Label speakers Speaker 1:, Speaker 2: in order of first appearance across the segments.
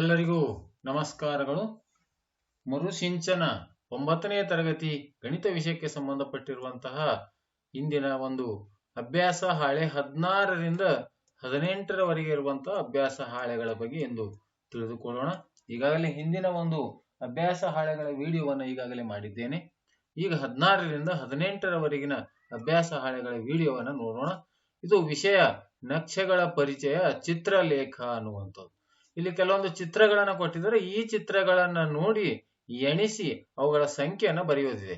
Speaker 1: ಎಲ್ಲರಿಗೂ ನಮಸ್ಕಾರಗಳು ಮರುಸಿಂಚನ ಒಂಬತ್ತನೇ ತರಗತಿ ಗಣಿತ ವಿಷಯಕ್ಕೆ ಸಂಬಂಧಪಟ್ಟಿರುವಂತಹ ಇಂದಿನ ಒಂದು ಅಭ್ಯಾಸ ಹಾಳೆ ಹದಿನಾರರಿಂದ ಹದಿನೆಂಟರವರೆಗೆ ಇರುವಂತಹ ಅಭ್ಯಾಸ ಹಾಳೆಗಳ ಬಗ್ಗೆ ಎಂದು ತಿಳಿದುಕೊಳ್ಳೋಣ ಈಗಾಗಲೇ ಹಿಂದಿನ ಒಂದು ಅಭ್ಯಾಸ ಹಾಳೆಗಳ ವಿಡಿಯೋವನ್ನು ಈಗಾಗಲೇ ಮಾಡಿದ್ದೇನೆ ಈಗ ಹದಿನಾರರಿಂದ ಹದಿನೆಂಟರವರೆಗಿನ ಅಭ್ಯಾಸ ಹಾಳೆಗಳ ವಿಡಿಯೋವನ್ನು ನೋಡೋಣ ಇದು ವಿಷಯ ನಕ್ಷೆಗಳ ಪರಿಚಯ ಚಿತ್ರಲೇಖ ಅನ್ನುವಂಥದ್ದು ಇಲ್ಲಿ ಕೆಲವೊಂದು ಚಿತ್ರಗಳನ್ನು ಕೊಟ್ಟಿದ್ದಾರೆ ಈ ಚಿತ್ರಗಳನ್ನ ನೋಡಿ ಎಣಿಸಿ ಅವುಗಳ ಸಂಖ್ಯೆಯನ್ನು ಬರೆಯುವುದಿದೆ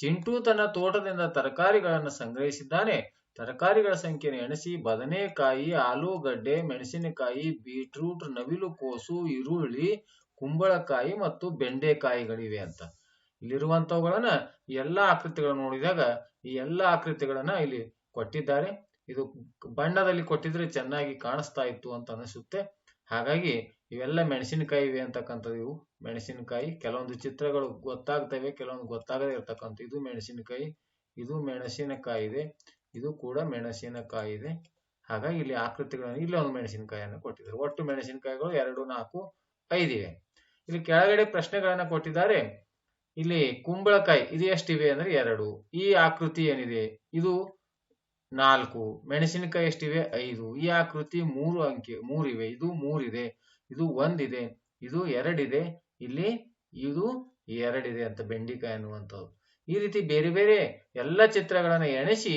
Speaker 1: ಚಿಂಟು ತನ್ನ ತೋಟದಿಂದ ತರಕಾರಿಗಳನ್ನು ಸಂಗ್ರಹಿಸಿದ್ದಾನೆ ತರಕಾರಿಗಳ ಸಂಖ್ಯೆಯನ್ನು ಎಣಿಸಿ ಬದನೆಕಾಯಿ ಆಲೂಗಡ್ಡೆ ಮೆಣಸಿನಕಾಯಿ ಬೀಟ್ರೂಟ್ ನವಿಲುಕೋಸು ಈರುಳ್ಳಿ ಕುಂಬಳಕಾಯಿ ಮತ್ತು ಬೆಂಡೆಕಾಯಿಗಳಿವೆ ಅಂತ ಇಲ್ಲಿರುವಂತವುಗಳನ್ನ ಎಲ್ಲಾ ಆಕೃತಿಗಳನ್ನು ನೋಡಿದಾಗ ಈ ಎಲ್ಲಾ ಆಕೃತಿಗಳನ್ನ ಇಲ್ಲಿ ಕೊಟ್ಟಿದ್ದಾರೆ ಇದು ಬಣ್ಣದಲ್ಲಿ ಕೊಟ್ಟಿದ್ರೆ ಚೆನ್ನಾಗಿ ಕಾಣಿಸ್ತಾ ಇತ್ತು ಅಂತ ಅನಿಸುತ್ತೆ ಹಾಗಾಗಿ ಇವೆಲ್ಲ ಮೆಣಸಿನಕಾಯಿ ಇವೆ ಅಂತಕ್ಕಂಥದ್ದು ಇವು ಮೆಣಸಿನಕಾಯಿ ಕೆಲವೊಂದು ಚಿತ್ರಗಳು ಗೊತ್ತಾಗ್ತವೆ ಕೆಲವೊಂದು ಗೊತ್ತಾಗದೇ ಇರ್ತಕ್ಕಂಥ ಇದು ಮೆಣಸಿನಕಾಯಿ ಇದು ಮೆಣಸಿನಕಾಯಿ ಇದೆ ಇದು ಕೂಡ ಮೆಣಸಿನಕಾಯಿ ಇದೆ ಹಾಗಾಗಿ ಇಲ್ಲಿ ಆಕೃತಿಗಳನ್ನು ಇಲ್ಲಿ ಒಂದು ಮೆಣಸಿನಕಾಯಿಯನ್ನು ಕೊಟ್ಟಿದ್ದಾರೆ ಒಟ್ಟು ಮೆಣಸಿನಕಾಯಿಗಳು ಎರಡು ನಾಲ್ಕು ಐದಿವೆ ಇಲ್ಲಿ ಕೆಳಗಡೆ ಪ್ರಶ್ನೆಗಳನ್ನು ಕೊಟ್ಟಿದ್ದಾರೆ ಇಲ್ಲಿ ಕುಂಬಳಕಾಯಿ ಇದು ಎಷ್ಟಿವೆ ಅಂದ್ರೆ ಎರಡು ಈ ಆಕೃತಿ ಏನಿದೆ ಇದು ನಾಲ್ಕು ಮೆಣಸಿನಕಾಯಿ ಎಷ್ಟಿವೆ ಐದು ಈ ಆಕೃತಿ ಮೂರು ಅಂಕೆ ಮೂರಿವೆ ಇದು ಮೂರಿದೆ ಇದು ಒಂದಿದೆ ಇದು ಎರಡಿದೆ ಇಲ್ಲಿ ಇದು ಎರಡಿದೆ ಅಂತ ಬೆಂಡಿಕಾಯಿ ಅನ್ನುವಂಥದ್ದು ಈ ರೀತಿ ಬೇರೆ ಬೇರೆ ಎಲ್ಲ ಚಿತ್ರಗಳನ್ನು ಎಣಿಸಿ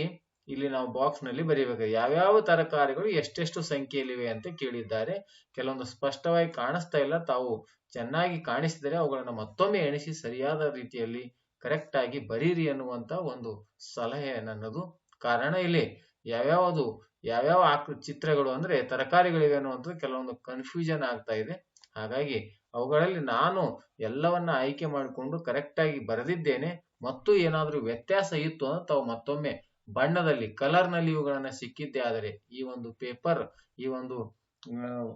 Speaker 1: ಇಲ್ಲಿ ನಾವು ಬಾಕ್ಸ್ ನಲ್ಲಿ ಬರೀಬೇಕು ಯಾವ್ಯಾವ ತರಕಾರಿಗಳು ಎಷ್ಟೆಷ್ಟು ಸಂಖ್ಯೆಯಲ್ಲಿವೆ ಅಂತ ಕೇಳಿದ್ದಾರೆ ಕೆಲವೊಂದು ಸ್ಪಷ್ಟವಾಗಿ ಕಾಣಿಸ್ತಾ ಇಲ್ಲ ತಾವು ಚೆನ್ನಾಗಿ ಕಾಣಿಸಿದರೆ ಅವುಗಳನ್ನು ಮತ್ತೊಮ್ಮೆ ಎಣಿಸಿ ಸರಿಯಾದ ರೀತಿಯಲ್ಲಿ ಕರೆಕ್ಟ್ ಆಗಿ ಬರೀರಿ ಅನ್ನುವಂತ ಒಂದು ಸಲಹೆ ನನ್ನದು ಕಾರಣ ಇಲ್ಲಿ ಯಾವ್ಯಾವುದು ಯಾವ್ಯಾವ ಆಕೃ ಚಿತ್ರಗಳು ಅಂದ್ರೆ ತರಕಾರಿಗಳಿವೆ ಅನ್ನುವಂಥದ್ದು ಕೆಲವೊಂದು ಕನ್ಫ್ಯೂಷನ್ ಆಗ್ತಾ ಇದೆ ಹಾಗಾಗಿ ಅವುಗಳಲ್ಲಿ ನಾನು ಎಲ್ಲವನ್ನ ಆಯ್ಕೆ ಮಾಡಿಕೊಂಡು ಕರೆಕ್ಟಾಗಿ ಬರೆದಿದ್ದೇನೆ ಮತ್ತು ಏನಾದರೂ ವ್ಯತ್ಯಾಸ ಇತ್ತು ಅಂದ್ರೆ ತಾವು ಮತ್ತೊಮ್ಮೆ ಬಣ್ಣದಲ್ಲಿ ಕಲರ್ನಲ್ಲಿ ಇವುಗಳನ್ನ ಸಿಕ್ಕಿದ್ದೆ ಆದರೆ ಈ ಒಂದು ಪೇಪರ್ ಈ ಒಂದು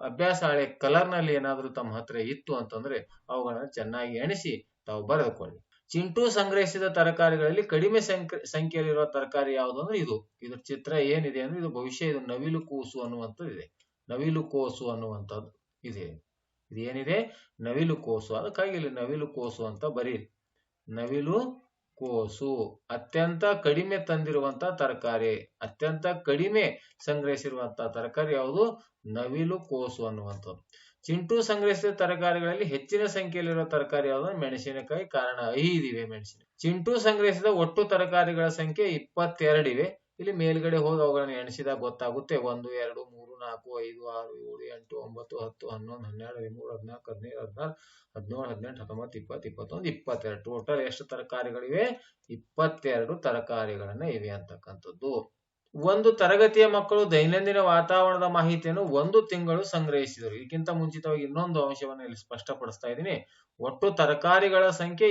Speaker 1: ಅಭ್ಯಾಸ ಹಳೆ ಕಲರ್ನಲ್ಲಿ ಏನಾದರೂ ತಮ್ಮ ಹತ್ರ ಇತ್ತು ಅಂತಂದ್ರೆ ಅವುಗಳನ್ನು ಚೆನ್ನಾಗಿ ಎಣಿಸಿ ತಾವು ಬರೆದುಕೊಳ್ಳಿ ಚಿಂಟು ಸಂಗ್ರಹಿಸಿದ ತರಕಾರಿಗಳಲ್ಲಿ ಕಡಿಮೆ ಸಂಖ್ಯೆಯಲ್ಲಿರುವ ತರಕಾರಿ ಯಾವುದು ಅಂದ್ರೆ ಇದು ಇದರ ಚಿತ್ರ ಏನಿದೆ ಅಂದ್ರೆ ಇದು ಭವಿಷ್ಯ ಇದು ನವಿಲು ಕೂಸು ಅನ್ನುವಂಥದ್ದು ಇದೆ ನವಿಲು ಕೋಸು ಅನ್ನುವಂಥದ್ದು ಇದೆ ಇದೇನಿದೆ ನವಿಲು ಕೋಸು ಅದಕ್ಕಾಗಿ ಇಲ್ಲಿ ನವಿಲು ಕೋಸು ಅಂತ ಬರೀರಿ ನವಿಲು ಕೋಸು ಅತ್ಯಂತ ಕಡಿಮೆ ತಂದಿರುವಂತ ತರಕಾರಿ ಅತ್ಯಂತ ಕಡಿಮೆ ಸಂಗ್ರಹಿಸಿರುವಂತಹ ತರಕಾರಿ ಯಾವುದು ನವಿಲು ಕೋಸು ಅನ್ನುವಂಥದ್ದು ಚಿಂಟು ಸಂಗ್ರಹಿಸಿದ ತರಕಾರಿಗಳಲ್ಲಿ ಹೆಚ್ಚಿನ ಸಂಖ್ಯೆಯಲ್ಲಿರುವ ತರಕಾರಿ ಯಾವುದು ಮೆಣಸಿನಕಾಯಿ ಕಾರಣ ಐದಿವೆ ಮೆಣಸಿನ ಚಿಂಟು ಸಂಗ್ರಹಿಸಿದ ಒಟ್ಟು ತರಕಾರಿಗಳ ಸಂಖ್ಯೆ ಇಪ್ಪತ್ತೆರಡಿವೆ ಇಲ್ಲಿ ಮೇಲ್ಗಡೆ ಹೋಗಿ ಅವುಗಳನ್ನು ಎಣಿಸಿದಾಗ ಗೊತ್ತಾಗುತ್ತೆ ಒಂದು ಎರಡು ಮೂರು ನಾಲ್ಕು ಐದು ಆರು ಏಳು ಎಂಟು ಒಂಬತ್ತು ಹತ್ತು ಹನ್ನೊಂದು ಹನ್ನೆರಡು ಹದಿಮೂರು ಹದಿನಾಲ್ಕು ಹದಿನೈದು ಹದಿನಾರು ಹದಿನೇಳು ಹದಿನೆಂಟು ಹತ್ತೊಂಬತ್ತು ಇಪ್ಪತ್ತು ಇಪ್ಪತ್ತೊಂದು ಇಪ್ಪತ್ತೆರಡು ಟೋಟಲ್ ಎಷ್ಟು ತರಕಾರಿಗಳಿವೆ ಇಪ್ಪತ್ತೆರಡು ತರಕಾರಿಗಳನ್ನ ಇವೆ ಅಂತಕ್ಕಂಥದ್ದು ಒಂದು ತರಗತಿಯ ಮಕ್ಕಳು ದೈನಂದಿನ ವಾತಾವರಣದ ಮಾಹಿತಿಯನ್ನು ಒಂದು ತಿಂಗಳು ಸಂಗ್ರಹಿಸಿದರು ಇದಕ್ಕಿಂತ ಮುಂಚಿತವಾಗಿ ಇನ್ನೊಂದು ಅಂಶವನ್ನು ಇಲ್ಲಿ ಸ್ಪಷ್ಟಪಡಿಸ್ತಾ ಇದ್ದೀನಿ ಒಟ್ಟು ತರಕಾರಿಗಳ ಸಂಖ್ಯೆ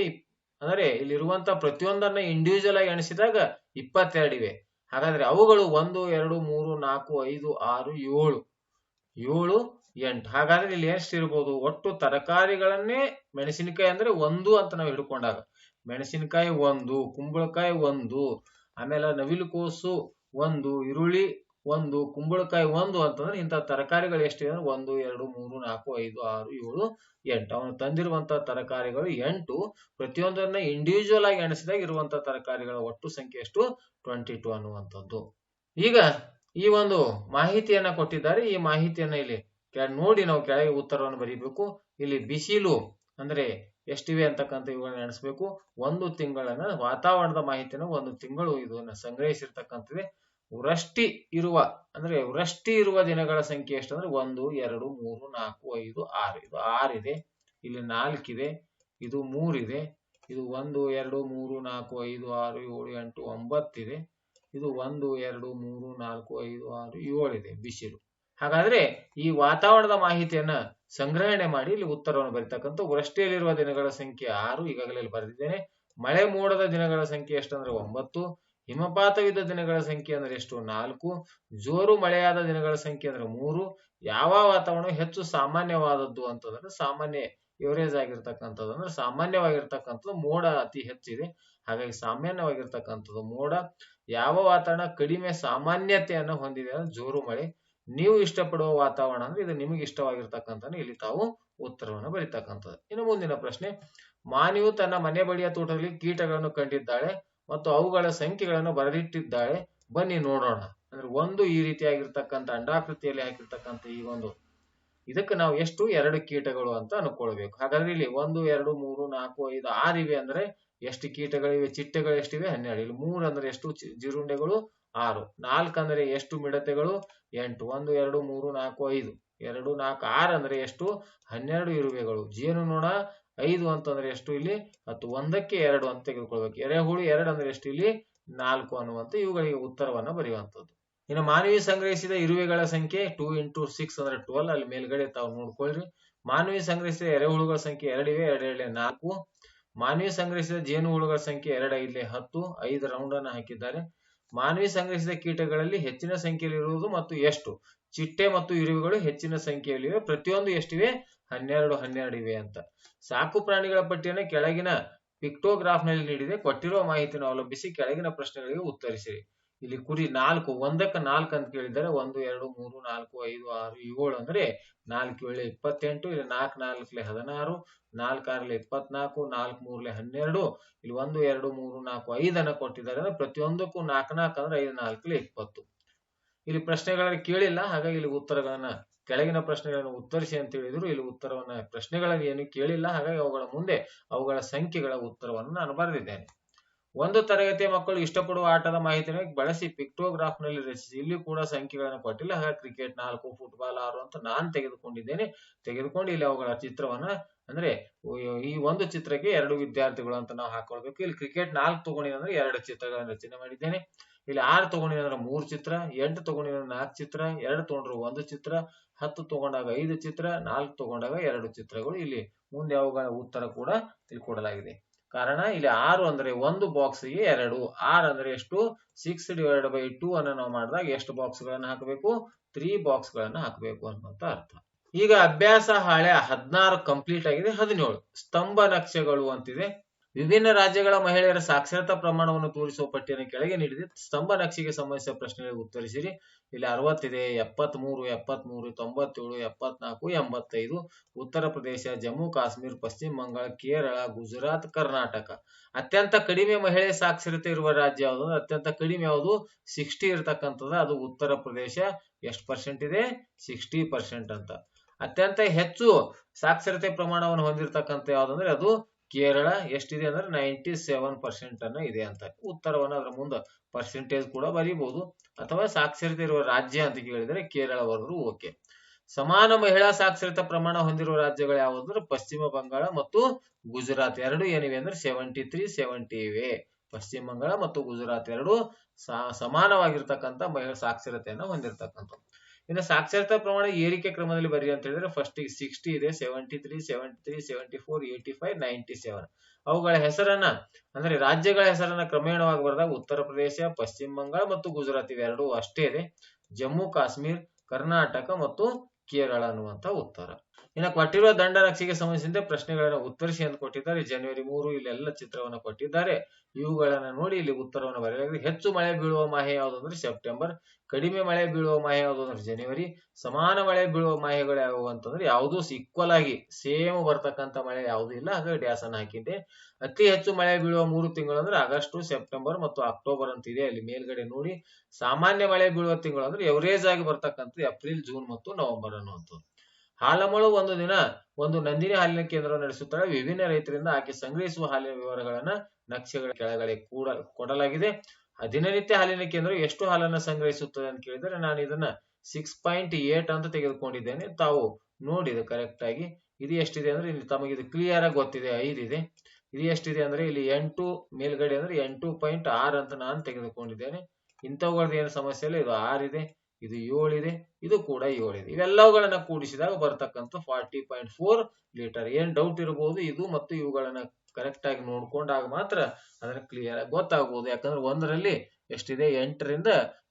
Speaker 1: ಅಂದರೆ ಇಲ್ಲಿರುವಂತ ಪ್ರತಿಯೊಂದನ್ನ ಇಂಡಿವಿಜುವಲ್ ಆಗಿ ಎಣಿಸಿದಾಗ ಇಪ್ಪತ್ತೆರಡಿವೆ ಹಾಗಾದ್ರೆ ಅವುಗಳು ಒಂದು ಎರಡು ಮೂರು ನಾಲ್ಕು ಐದು ಆರು ಏಳು ಏಳು ಎಂಟು ಹಾಗಾದ್ರೆ ಇಲ್ಲಿ ಎಷ್ಟಿರ್ಬೋದು ಒಟ್ಟು ತರಕಾರಿಗಳನ್ನೇ ಮೆಣಸಿನಕಾಯಿ ಅಂದ್ರೆ ಒಂದು ಅಂತ ನಾವು ಹಿಡ್ಕೊಂಡಾಗ ಮೆಣಸಿನಕಾಯಿ ಒಂದು ಕುಂಬಳಕಾಯಿ ಒಂದು ಆಮೇಲೆ ನವಿಲುಕೋಸು ಒಂದು ಈರುಳ್ಳಿ ಒಂದು ಕುಂಬಳಕಾಯಿ ಒಂದು ಅಂತಂದ್ರೆ ಇಂಥ ತರಕಾರಿಗಳು ಎಷ್ಟಿದೆ ಅಂದ್ರೆ ಒಂದು ಎರಡು ಮೂರು ನಾಲ್ಕು ಐದು ಆರು ಏಳು ಎಂಟು ಅವನು ತಂದಿರುವಂತಹ ತರಕಾರಿಗಳು ಎಂಟು ಪ್ರತಿಯೊಂದನ್ನ ಇಂಡಿವಿಜುವಲ್ ಆಗಿ ಎಣಿಸಿದಾಗ ಇರುವಂತಹ ತರಕಾರಿಗಳ ಒಟ್ಟು ಸಂಖ್ಯೆ ಎಷ್ಟು ಟ್ವೆಂಟಿ ಟು ಅನ್ನುವಂಥದ್ದು ಈಗ ಈ ಒಂದು ಮಾಹಿತಿಯನ್ನ ಕೊಟ್ಟಿದ್ದಾರೆ ಈ ಮಾಹಿತಿಯನ್ನ ಇಲ್ಲಿ ನೋಡಿ ನಾವು ಕೆಳಗೆ ಉತ್ತರವನ್ನು ಬರೀಬೇಕು ಇಲ್ಲಿ ಬಿಸಿಲು ಅಂದ್ರೆ ಎಷ್ಟಿವೆ ಅಂತಕ್ಕಂಥ ಇವುಗಳನ್ನ ನಡೆಸಬೇಕು ಒಂದು ತಿಂಗಳನ್ನ ವಾತಾವರಣದ ಮಾಹಿತಿಯನ್ನು ಒಂದು ತಿಂಗಳು ಇದನ್ನ ಸಂಗ್ರಹಿಸಿರ್ತಕ್ಕಂಥದ್ದೇ ವೃಷ್ಟಿ ಇರುವ ಅಂದ್ರೆ ವೃಷ್ಟಿ ಇರುವ ದಿನಗಳ ಸಂಖ್ಯೆ ಎಷ್ಟಂದ್ರೆ ಒಂದು ಎರಡು ಮೂರು ನಾಲ್ಕು ಐದು ಆರು ಇದು ಆರಿದೆ ಇಲ್ಲಿ ನಾಲ್ಕಿದೆ ಇದು ಮೂರಿದೆ ಇದು ಒಂದು ಎರಡು ಮೂರು ನಾಲ್ಕು ಐದು ಆರು ಏಳು ಎಂಟು ಒಂಬತ್ತಿದೆ ಇದು ಒಂದು ಎರಡು ಮೂರು ನಾಲ್ಕು ಐದು ಆರು ಏಳಿದೆ ಬಿಸಿಲು ಹಾಗಾದ್ರೆ ಈ ವಾತಾವರಣದ ಮಾಹಿತಿಯನ್ನ ಸಂಗ್ರಹಣೆ ಮಾಡಿ ಇಲ್ಲಿ ಉತ್ತರವನ್ನು ಬರೀತಕ್ಕಂಥ ವೃಷ್ಟಿಯಲ್ಲಿರುವ ದಿನಗಳ ಸಂಖ್ಯೆ ಆರು ಈಗಾಗಲೇ ಇಲ್ಲಿ ಬರೆದಿದ್ದೇನೆ ಮಳೆ ಮೂಡದ ದಿನಗಳ ಸಂಖ್ಯೆ ಎಷ್ಟಂದ್ರೆ ಒಂಬತ್ತು ಹಿಮಪಾತವಿದ್ದ ದಿನಗಳ ಸಂಖ್ಯೆ ಅಂದ್ರೆ ಎಷ್ಟು ನಾಲ್ಕು ಜೋರು ಮಳೆಯಾದ ದಿನಗಳ ಸಂಖ್ಯೆ ಅಂದ್ರೆ ಮೂರು ಯಾವ ವಾತಾವರಣ ಹೆಚ್ಚು ಸಾಮಾನ್ಯವಾದದ್ದು ಅಂತಂದ್ರೆ ಸಾಮಾನ್ಯ ಎವರೇಜ್ ಆಗಿರ್ತಕ್ಕಂಥದ್ದು ಅಂದ್ರೆ ಸಾಮಾನ್ಯವಾಗಿರ್ತಕ್ಕಂಥದ್ದು ಮೋಡ ಅತಿ ಹೆಚ್ಚಿದೆ ಹಾಗಾಗಿ ಸಾಮಾನ್ಯವಾಗಿರ್ತಕ್ಕಂಥದ್ದು ಮೋಡ ಯಾವ ವಾತಾವರಣ ಕಡಿಮೆ ಸಾಮಾನ್ಯತೆಯನ್ನು ಹೊಂದಿದೆ ಅಂದ್ರೆ ಜೋರು ಮಳೆ ನೀವು ಇಷ್ಟಪಡುವ ವಾತಾವರಣ ಅಂದ್ರೆ ಇದು ನಿಮಗೆ ಇಷ್ಟವಾಗಿರ್ತಕ್ಕಂಥ ಇಲ್ಲಿ ತಾವು ಉತ್ತರವನ್ನು ಬರೀತಕ್ಕಂಥದ್ದು ಇನ್ನು ಮುಂದಿನ ಪ್ರಶ್ನೆ ಮಾನಿಯು ತನ್ನ ಮನೆ ಬಳಿಯ ತೋಟದಲ್ಲಿ ಕೀಟಗಳನ್ನು ಕಂಡಿದ್ದಾಳೆ ಮತ್ತು ಅವುಗಳ ಸಂಖ್ಯೆಗಳನ್ನು ಬರೆದಿಟ್ಟಿದ್ದಾಳೆ ಬನ್ನಿ ನೋಡೋಣ ಅಂದ್ರೆ ಒಂದು ಈ ರೀತಿಯಾಗಿರ್ತಕ್ಕಂಥ ಅಂಡಾಕೃತಿಯಲ್ಲಿ ಹಾಕಿರ್ತಕ್ಕಂಥ ಈ ಒಂದು ಇದಕ್ಕೆ ನಾವು ಎಷ್ಟು ಎರಡು ಕೀಟಗಳು ಅಂತ ಅನ್ಕೊಳ್ಬೇಕು ಹಾಗಾದ್ರೆ ಇಲ್ಲಿ ಒಂದು ಎರಡು ಮೂರು ನಾಲ್ಕು ಐದು ಆರಿವೆ ಅಂದ್ರೆ ಎಷ್ಟು ಕೀಟಗಳಿವೆ ಚಿಟ್ಟೆಗಳು ಎಷ್ಟಿವೆ ಹನ್ನೆರಡು ಇಲ್ಲಿ ಮೂರು ಅಂದ್ರೆ ಎಷ್ಟು ಜಿರುಂಡೆಗಳು ಆರು ನಾಲ್ಕು ಅಂದ್ರೆ ಎಷ್ಟು ಮಿಡತೆಗಳು ಎಂಟು ಒಂದು ಎರಡು ಮೂರು ನಾಲ್ಕು ಐದು ಎರಡು ನಾಲ್ಕು ಆರು ಅಂದ್ರೆ ಎಷ್ಟು ಹನ್ನೆರಡು ಇರುವೆಗಳು ಜೇನು ನೋಣ ಐದು ಅಂತಂದ್ರೆ ಎಷ್ಟು ಇಲ್ಲಿ ಹತ್ತು ಒಂದಕ್ಕೆ ಎರಡು ಅಂತ ತೆಗೆದುಕೊಳ್ಬೇಕು ಎರೆಹುಳು ಎರಡು ಅಂದ್ರೆ ಎಷ್ಟು ಇಲ್ಲಿ ನಾಲ್ಕು ಅನ್ನುವಂತ ಇವುಗಳಿಗೆ ಉತ್ತರವನ್ನು ಬರೆಯುವಂಥದ್ದು ಇನ್ನು ಮಾನವಿ ಸಂಗ್ರಹಿಸಿದ ಇರುವೆಗಳ ಸಂಖ್ಯೆ ಟೂ ಇಂಟು ಸಿಕ್ಸ್ ಅಂದ್ರೆ ಟ್ವೆಲ್ ಅಲ್ಲಿ ಮೇಲ್ಗಡೆ ತಾವು ನೋಡ್ಕೊಳ್ರಿ ಮಾನವಿ ಸಂಗ್ರಹಿಸಿದ ಎರೆಹುಳುಗಳ ಸಂಖ್ಯೆ ಎರಡಿವೆ ಎರಡೆರಡೆ ನಾಲ್ಕು ಮಾನವಿ ಸಂಗ್ರಹಿಸಿದ ಹುಳುಗಳ ಸಂಖ್ಯೆ ಇಲ್ಲೇ ಹತ್ತು ಐದು ರೌಂಡ್ ಅನ್ನು ಹಾಕಿದ್ದಾರೆ ಮಾನವಿ ಸಂಗ್ರಹಿಸಿದ ಕೀಟಗಳಲ್ಲಿ ಹೆಚ್ಚಿನ ಸಂಖ್ಯೆಯಲ್ಲಿ ಇರುವುದು ಮತ್ತು ಎಷ್ಟು ಚಿಟ್ಟೆ ಮತ್ತು ಇರುವೆಗಳು ಹೆಚ್ಚಿನ ಸಂಖ್ಯೆಯಲ್ಲಿವೆ ಪ್ರತಿಯೊಂದು ಎಷ್ಟಿವೆ ಹನ್ನೆರಡು ಹನ್ನೆರಡು ಇವೆ ಅಂತ ಸಾಕು ಪ್ರಾಣಿಗಳ ಪಟ್ಟಿಯನ್ನು ಕೆಳಗಿನ ಪಿಕ್ಟೋಗ್ರಾಫ್ನಲ್ಲಿ ನೀಡಿದೆ ಕೊಟ್ಟಿರುವ ಮಾಹಿತಿಯನ್ನು ಅವಲಂಬಿಸಿ ಕೆಳಗಿನ ಪ್ರಶ್ನೆಗಳಿಗೆ ಉತ್ತರಿಸಿರಿ ಇಲ್ಲಿ ಕುರಿ ನಾಲ್ಕು ಒಂದಕ್ಕೆ ನಾಲ್ಕು ಅಂತ ಕೇಳಿದರೆ ಒಂದು ಎರಡು ಮೂರು ನಾಲ್ಕು ಐದು ಆರು ಏಳು ಅಂದ್ರೆ ನಾಲ್ಕು ಏಳು ಇಪ್ಪತ್ತೆಂಟು ಇಲ್ಲಿ ನಾಲ್ಕು ನಾಲ್ಕಲೆ ಹದಿನಾರು ನಾಲ್ಕು ಆರ್ಲೆ ಇಪ್ಪತ್ನಾಲ್ಕು ನಾಲ್ಕು ಮೂರ್ಲೆ ಹನ್ನೆರಡು ಇಲ್ಲಿ ಒಂದು ಎರಡು ಮೂರು ನಾಲ್ಕು ಐದನ್ನ ಕೊಟ್ಟಿದ್ದಾರೆ ಅಂದ್ರೆ ಪ್ರತಿಯೊಂದಕ್ಕೂ ನಾಲ್ಕು ನಾಲ್ಕು ಅಂದ್ರೆ ಐದು ನಾಲ್ಕಲೆ ಇಪ್ಪತ್ತು ಇಲ್ಲಿ ಪ್ರಶ್ನೆಗಳನ್ನು ಕೇಳಿಲ್ಲ ಹಾಗಾಗಿ ಇಲ್ಲಿ ಉತ್ತರಗಳನ್ನ ಕೆಳಗಿನ ಪ್ರಶ್ನೆಗಳನ್ನು ಉತ್ತರಿಸಿ ಅಂತ ಹೇಳಿದ್ರು ಇಲ್ಲಿ ಉತ್ತರವನ್ನ ಪ್ರಶ್ನೆಗಳನ್ನು ಏನು ಕೇಳಿಲ್ಲ ಹಾಗಾಗಿ ಅವುಗಳ ಮುಂದೆ ಅವುಗಳ ಸಂಖ್ಯೆಗಳ ಉತ್ತರವನ್ನು ನಾನು ಬರೆದಿದ್ದೇನೆ ಒಂದು ತರಗತಿಯ ಮಕ್ಕಳು ಇಷ್ಟಪಡುವ ಆಟದ ಮಾಹಿತಿಯನ್ನು ಬಳಸಿ ಪಿಕ್ಟೋಗ್ರಾಫ್ ನಲ್ಲಿ ರಚಿಸಿ ಇಲ್ಲಿ ಕೂಡ ಸಂಖ್ಯೆಗಳನ್ನು ಕೊಟ್ಟಿಲ್ಲ ಹಾಗೆ ಕ್ರಿಕೆಟ್ ನಾಲ್ಕು ಫುಟ್ಬಾಲ್ ಆರು ಅಂತ ನಾನು ತೆಗೆದುಕೊಂಡಿದ್ದೇನೆ ತೆಗೆದುಕೊಂಡು ಇಲ್ಲಿ ಅವುಗಳ ಚಿತ್ರವನ್ನ ಅಂದ್ರೆ ಈ ಒಂದು ಚಿತ್ರಕ್ಕೆ ಎರಡು ವಿದ್ಯಾರ್ಥಿಗಳು ಅಂತ ನಾವು ಹಾಕೊಳ್ಬೇಕು ಇಲ್ಲಿ ಕ್ರಿಕೆಟ್ ನಾಲ್ಕು ತಗೊಂಡಿದೆ ಅಂದ್ರೆ ಎರಡು ಚಿತ್ರಗಳನ್ನು ರಚನೆ ಮಾಡಿದ್ದೇನೆ ಇಲ್ಲಿ ಆರು ಅಂದ್ರೆ ಮೂರು ಚಿತ್ರ ಎಂಟು ತಗೊಂಡಿದ್ರೆ ನಾಲ್ಕು ಚಿತ್ರ ಎರಡು ತಗೊಂಡ್ರೆ ಒಂದು ಚಿತ್ರ ಹತ್ತು ತಗೊಂಡಾಗ ಐದು ಚಿತ್ರ ನಾಲ್ಕು ತಗೊಂಡಾಗ ಎರಡು ಚಿತ್ರಗಳು ಇಲ್ಲಿ ಮುಂದೆ ಅವುಗಳ ಉತ್ತರ ಕೂಡ ಇಲ್ಲಿ ಕೊಡಲಾಗಿದೆ ಕಾರಣ ಇಲ್ಲಿ ಆರು ಅಂದ್ರೆ ಒಂದು ಗೆ ಎರಡು ಆರ್ ಅಂದ್ರೆ ಎಷ್ಟು ಸಿಕ್ಸ್ ಡಿವೈಡ್ ಬೈ ಟೂ ಅನ್ನ ನಾವು ಮಾಡಿದಾಗ ಎಷ್ಟು ಬಾಕ್ಸ್ ಗಳನ್ನ ಹಾಕಬೇಕು ತ್ರೀ ಬಾಕ್ಸ್ ಗಳನ್ನ ಹಾಕಬೇಕು ಅಂತ ಅರ್ಥ ಈಗ ಅಭ್ಯಾಸ ಹಾಳೆ ಹದಿನಾರು ಕಂಪ್ಲೀಟ್ ಆಗಿದೆ ಹದಿನೇಳು ಸ್ತಂಭ ನಕ್ಷೆಗಳು ಅಂತಿದೆ ವಿಭಿನ್ನ ರಾಜ್ಯಗಳ ಮಹಿಳೆಯರ ಸಾಕ್ಷರತಾ ಪ್ರಮಾಣವನ್ನು ತೋರಿಸುವ ಪಟ್ಟಿಯನ್ನು ಕೆಳಗೆ ನೀಡಿದೆ ಸ್ತಂಭ ನಕ್ಷೆಗೆ ಸಂಬಂಧಿಸಿದ ಪ್ರಶ್ನೆಗಳಿಗೆ ಉತ್ತರಿಸಿರಿ ಇಲ್ಲಿ ಅರವತ್ತಿದೆ ಎಪ್ಪತ್ ಮೂರು ಎಪ್ಪತ್ ಮೂರು ತೊಂಬತ್ತೇಳು ಎಪ್ಪತ್ನಾಲ್ಕು ಎಂಬತ್ತೈದು ಉತ್ತರ ಪ್ರದೇಶ ಜಮ್ಮು ಕಾಶ್ಮೀರ ಪಶ್ಚಿಮ ಬಂಗಾಳ ಕೇರಳ ಗುಜರಾತ್ ಕರ್ನಾಟಕ ಅತ್ಯಂತ ಕಡಿಮೆ ಮಹಿಳೆ ಸಾಕ್ಷರತೆ ಇರುವ ರಾಜ್ಯ ಯಾವುದು ಅತ್ಯಂತ ಕಡಿಮೆ ಯಾವುದು ಸಿಕ್ಸ್ಟಿ ಇರತಕ್ಕಂಥದ್ದು ಅದು ಉತ್ತರ ಪ್ರದೇಶ ಎಷ್ಟು ಪರ್ಸೆಂಟ್ ಇದೆ ಸಿಕ್ಸ್ಟಿ ಪರ್ಸೆಂಟ್ ಅಂತ ಅತ್ಯಂತ ಹೆಚ್ಚು ಸಾಕ್ಷರತೆ ಪ್ರಮಾಣವನ್ನು ಹೊಂದಿರತಕ್ಕಂಥ ಯಾವುದಂದ್ರೆ ಅದು ಕೇರಳ ಎಷ್ಟಿದೆ ಅಂದ್ರೆ ನೈಂಟಿ ಸೆವೆನ್ ಪರ್ಸೆಂಟ್ ಅನ್ನ ಇದೆ ಅಂತ ಉತ್ತರವನ್ನು ಅದರ ಮುಂದೆ ಪರ್ಸೆಂಟೇಜ್ ಕೂಡ ಬರೀಬಹುದು ಅಥವಾ ಸಾಕ್ಷರತೆ ಇರುವ ರಾಜ್ಯ ಅಂತ ಕೇಳಿದ್ರೆ ಕೇರಳ ಓಕೆ ಸಮಾನ ಮಹಿಳಾ ಸಾಕ್ಷರತಾ ಪ್ರಮಾಣ ಹೊಂದಿರುವ ರಾಜ್ಯಗಳು ಯಾವುದಂದ್ರೆ ಪಶ್ಚಿಮ ಬಂಗಾಳ ಮತ್ತು ಗುಜರಾತ್ ಎರಡು ಏನಿವೆ ಅಂದ್ರೆ ಸೆವೆಂಟಿ ತ್ರೀ ಸೆವೆಂಟಿ ಇವೆ ಪಶ್ಚಿಮ ಬಂಗಾಳ ಮತ್ತು ಗುಜರಾತ್ ಎರಡು ಸಮಾನವಾಗಿರ್ತಕ್ಕಂಥ ಮಹಿಳಾ ಸಾಕ್ಷರತೆಯನ್ನ ಹೊಂದಿರತಕ್ಕಂಥ ಇನ್ನು ಸಾಕ್ಷರತಾ ಪ್ರಮಾಣ ಏರಿಕೆ ಕ್ರಮದಲ್ಲಿ ಬರೀ ಅಂತ ಹೇಳಿದ್ರೆ ಫಸ್ಟ್ ಸಿಕ್ಸ್ಟಿ ಇದೆ seventy three seventy three seventy four eighty five ninety seven ಅವುಗಳ ಹೆಸರನ್ನ ಅಂದ್ರೆ ರಾಜ್ಯಗಳ ಹೆಸರನ್ನ ಕ್ರಮೇಣವಾಗಿ ಬರೆದಾಗ ಉತ್ತರ ಪ್ರದೇಶ ಪಶ್ಚಿಮ ಬಂಗಾಳ ಮತ್ತು ಗುಜರಾತ್ ಇವೆರಡೂ ಅಷ್ಟೇ ಇದೆ ಜಮ್ಮು ಕಾಶ್ಮೀರ್ ಕರ್ನಾಟಕ ಮತ್ತು ಕೇರಳ ಅನ್ನುವಂತ ಉತ್ತರ ಇನ್ನು ಕೊಟ್ಟಿರುವ ರಕ್ಷೆಗೆ ಸಂಬಂಧಿಸಿದಂತೆ ಪ್ರಶ್ನೆಗಳನ್ನು ಉತ್ತರಿಸಿ ಎಂದು ಕೊಟ್ಟಿದ್ದಾರೆ ಜನವರಿ ಮೂರು ಎಲ್ಲ ಚಿತ್ರವನ್ನು ಕೊಟ್ಟಿದ್ದಾರೆ ಇವುಗಳನ್ನು ನೋಡಿ ಇಲ್ಲಿ ಉತ್ತರವನ್ನು ಬರೆಯಲಾಗಿದೆ ಹೆಚ್ಚು ಮಳೆ ಬೀಳುವ ಮಾಹೆ ಯಾವುದು ಅಂದ್ರೆ ಸೆಪ್ಟೆಂಬರ್ ಕಡಿಮೆ ಮಳೆ ಬೀಳುವ ಮಾಹೆ ಯಾವುದು ಅಂದ್ರೆ ಜನವರಿ ಸಮಾನ ಮಳೆ ಬೀಳುವ ಮಾಹೆಗಳು ಯಾವುವು ಅಂತಂದ್ರೆ ಯಾವುದು ಈಕ್ವಲ್ ಆಗಿ ಸೇಮ್ ಬರ್ತಕ್ಕಂಥ ಮಳೆ ಯಾವುದೂ ಇಲ್ಲ ಹಾಗಾಗಿ ಡ್ಯಾಸನ್ನು ಹಾಕಿದ್ದೆ ಅತಿ ಹೆಚ್ಚು ಮಳೆ ಬೀಳುವ ಮೂರು ತಿಂಗಳು ಅಂದ್ರೆ ಆಗಸ್ಟ್ ಸೆಪ್ಟೆಂಬರ್ ಮತ್ತು ಅಕ್ಟೋಬರ್ ಅಂತಿದೆ ಅಲ್ಲಿ ಮೇಲ್ಗಡೆ ನೋಡಿ ಸಾಮಾನ್ಯ ಮಳೆ ಬೀಳುವ ತಿಂಗಳು ಅಂದ್ರೆ ಎವರೇಜ್ ಆಗಿ ಬರ್ತಕ್ಕಂಥದ್ದು ಏಪ್ರಿಲ್ ಜೂನ್ ಮತ್ತು ನವೆಂಬರ್ ಅನ್ನುವಂಥದ್ದು ಹಾಲಮಳು ಒಂದು ದಿನ ಒಂದು ನಂದಿನಿ ಹಾಲಿನ ಕೇಂದ್ರ ನಡೆಸುತ್ತಾಳೆ ವಿಭಿನ್ನ ರೈತರಿಂದ ಆಕೆ ಸಂಗ್ರಹಿಸುವ ಹಾಲಿನ ವಿವರಗಳನ್ನ ನಕ್ಷೆಗಳ ಕೆಳಗಡೆ ಕೂಡ ಕೊಡಲಾಗಿದೆ ದಿನನಿತ್ಯ ಹಾಲಿನ ಕೇಂದ್ರ ಎಷ್ಟು ಹಾಲನ್ನ ಸಂಗ್ರಹಿಸುತ್ತದೆ ಅಂತ ಕೇಳಿದರೆ ನಾನು ಇದನ್ನ ಸಿಕ್ಸ್ ಪಾಯಿಂಟ್ ಏಟ್ ಅಂತ ತೆಗೆದುಕೊಂಡಿದ್ದೇನೆ ತಾವು ನೋಡಿ ಇದು ಕರೆಕ್ಟ್ ಆಗಿ ಇದು ಎಷ್ಟಿದೆ ಅಂದ್ರೆ ಇಲ್ಲಿ ತಮಗೆ ಇದು ಕ್ಲಿಯರ್ ಆಗಿ ಗೊತ್ತಿದೆ ಐದಿದೆ ಇದು ಎಷ್ಟಿದೆ ಅಂದ್ರೆ ಇಲ್ಲಿ ಎಂಟು ಮೇಲ್ಗಡೆ ಅಂದ್ರೆ ಎಂಟು ಪಾಯಿಂಟ್ ಆರ್ ಅಂತ ನಾನು ತೆಗೆದುಕೊಂಡಿದ್ದೇನೆ ಇಂಥವುಗಳದ್ದು ಏನು ಸಮಸ್ಯೆ ಇಲ್ಲ ಇದು ಆರ್ ಇದೆ ಇದು ಏಳಿದೆ ಇದು ಕೂಡ ಏಳಿದೆ ಇವೆಲ್ಲವುಗಳನ್ನ ಕೂಡಿಸಿದಾಗ ಬರ್ತಕ್ಕಂಥ ಫಾರ್ಟಿ ಪಾಯಿಂಟ್ ಫೋರ್ ಲೀಟರ್ ಏನ್ ಡೌಟ್ ಇರಬಹುದು ಇದು ಮತ್ತು ಇವುಗಳನ್ನ ಕರೆಕ್ಟ್ ಆಗಿ ನೋಡ್ಕೊಂಡಾಗ ಮಾತ್ರ ಅದನ್ನ ಕ್ಲಿಯರ್ ಆಗಿ ಗೊತ್ತಾಗಬಹುದು ಯಾಕಂದ್ರೆ ಒಂದರಲ್ಲಿ ಎಷ್ಟಿದೆ ಎಂಟರಿಂದ